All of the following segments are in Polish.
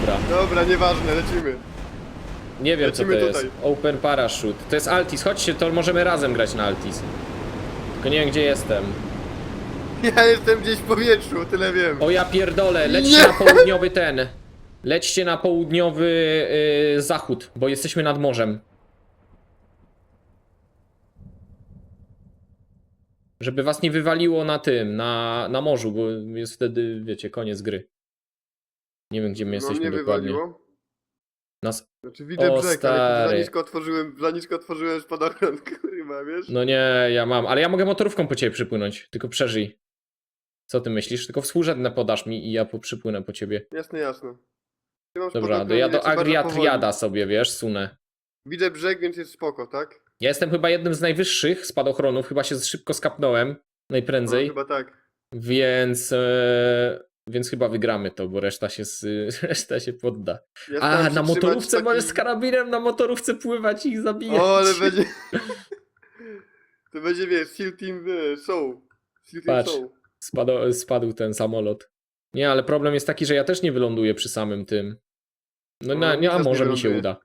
Dobra. Dobra, nieważne, lecimy. Nie wiem co to Lecimy jest. tutaj. Open Parachute. To jest Altis. Chodźcie, to możemy razem grać na Altis. Tylko nie wiem gdzie jestem. Ja jestem gdzieś w powietrzu, tyle wiem. O ja pierdolę, lećcie Nie! na południowy ten. Lećcie na południowy y, zachód, bo jesteśmy nad morzem. Żeby was nie wywaliło na tym, na, na morzu, bo jest wtedy, wiecie, koniec gry. Nie wiem, gdzie my No jesteśmy mnie dokładnie. wywaliło. Nas... Znaczy widzę O, brzeg, ale za stary. nisko otworzyłem, za nisko otworzyłem spadochron, kurwa, wiesz? No nie, ja mam, ale ja mogę motorówką po ciebie przypłynąć, tylko przeżyj. Co ty myślisz? Tylko współrzędne podasz mi i ja po, przypłynę po ciebie. Jasne, jasne. Dobra, spadochron, to ja do bardzo Agriatriada powoli. sobie, wiesz, sunę. Widzę brzeg, więc jest spoko, tak? Ja jestem chyba jednym z najwyższych spadochronów, chyba się szybko skapnąłem, No, najprędzej, chyba tak. więc, e, więc chyba wygramy to, bo reszta się, z, reszta się podda. Ja A, na motorówce taki- możesz z karabinem na motorówce pływać i ich zabijać. O, ale będzie... to będzie, wiesz, Seal Team Show. Seal Team Patrz. Show. Spadł, spadł ten samolot. Nie, ale problem jest taki, że ja też nie wyląduję przy samym tym. No, No, nie, a może mi się uda.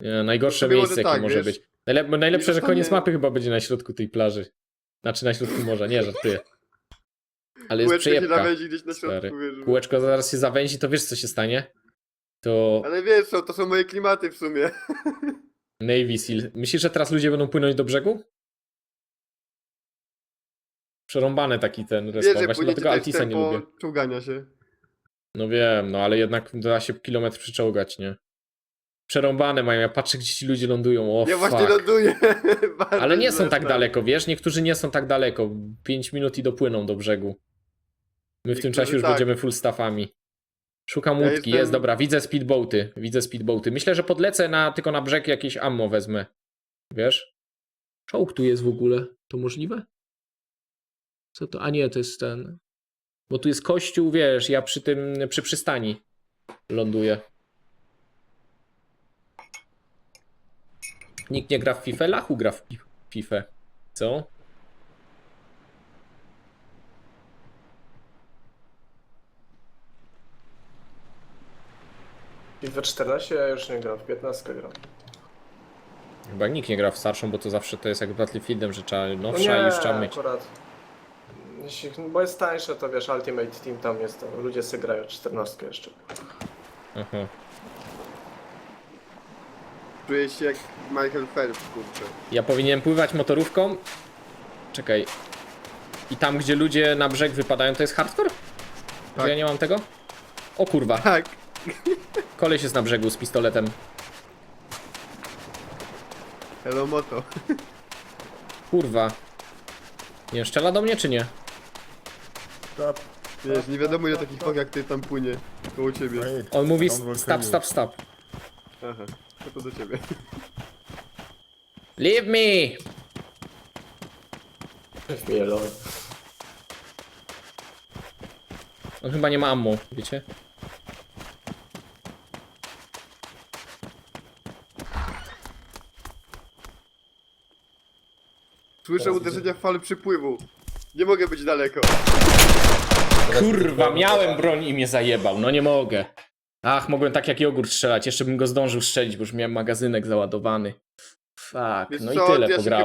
Nie, najgorsze miejsce, tak, jakie może wiesz, być. Najlep najlepsze, że koniec mapy chyba będzie na środku tej plaży. Znaczy na środku morza, nie, żartuję. Ale jest Kółeczko się przejebka. zawęzi gdzieś na Stary. środku, wiesz. Kółeczko zaraz się zawęzi, to wiesz co się stanie? To Ale wiesz co, to są moje klimaty w sumie. Navy Seal. Myślisz, że teraz ludzie będą płynąć do brzegu? Przerąbany taki ten Wiesz, respawn, że właśnie dlatego Altisa nie tempo lubię. czołgania się. No wiem, no ale jednak da się kilometr przyczołgać, nie? Przerąbane mają, ja patrzę gdzie ci ludzie lądują, o ja fuck. właśnie ląduję. Bardzo Ale nie są tak daleko, wiesz? Niektórzy nie są tak daleko. 5 minut i dopłyną do brzegu. My w tym czasie już tak. będziemy full staffami. Szukam Ja łódki, jestem- jest, dobra, widzę speedboaty, widzę speedboaty. Myślę, że podlecę na, tylko na brzeg jakieś ammo wezmę. Wiesz? Czołg tu jest w ogóle, to możliwe? Co to? A nie, to jest ten... Bo tu jest kościół, wiesz, ja przy tym, przy przystani ląduję. Nikt nie gra w FIFA? Lachu gra w FIFA. Co? FIFA 14 ja już nie gram, w 15 gram. Chyba nikt nie gra w starszą, bo to zawsze to jest jak Battlefieldem, że trzeba No nowsza i już trzeba mieć. akurat. Jeśli, bo jest tańsze, to wiesz, Ultimate Team tam jest, to ludzie sobie grają 14 jeszcze. Aha. Czuję się jak Michael Phelps, kurczę. Ja powinienem pływać motorówką. Czekaj. I tam, gdzie ludzie na brzeg wypadają, to jest hardcore? Tak. Ja nie mam tego? O kurwa, Tak. Koleś jest na brzegu z pistoletem. Hello Moto. Kurwa. Nie strzela do mnie czy nie? Wiesz, nie wiadomo ile takich fog jak ty tam płynie koło ciebie. On mówi stop, stop, stop. Aha, to to do ciebie. Leave me! On chyba nie ma ammo, wiecie? Słyszę Teraz uderzenia w falę przypływu. Nie mogę być daleko. Kurwa, miałem broń i mnie zajebał, no nie mogę. Ach, mogłem tak jak jogurt strzelać, jeszcze bym go zdążył strzelić, bo już miałem magazynek załadowany. Fuck, Wiesz no i co, tyle ja się pograłem.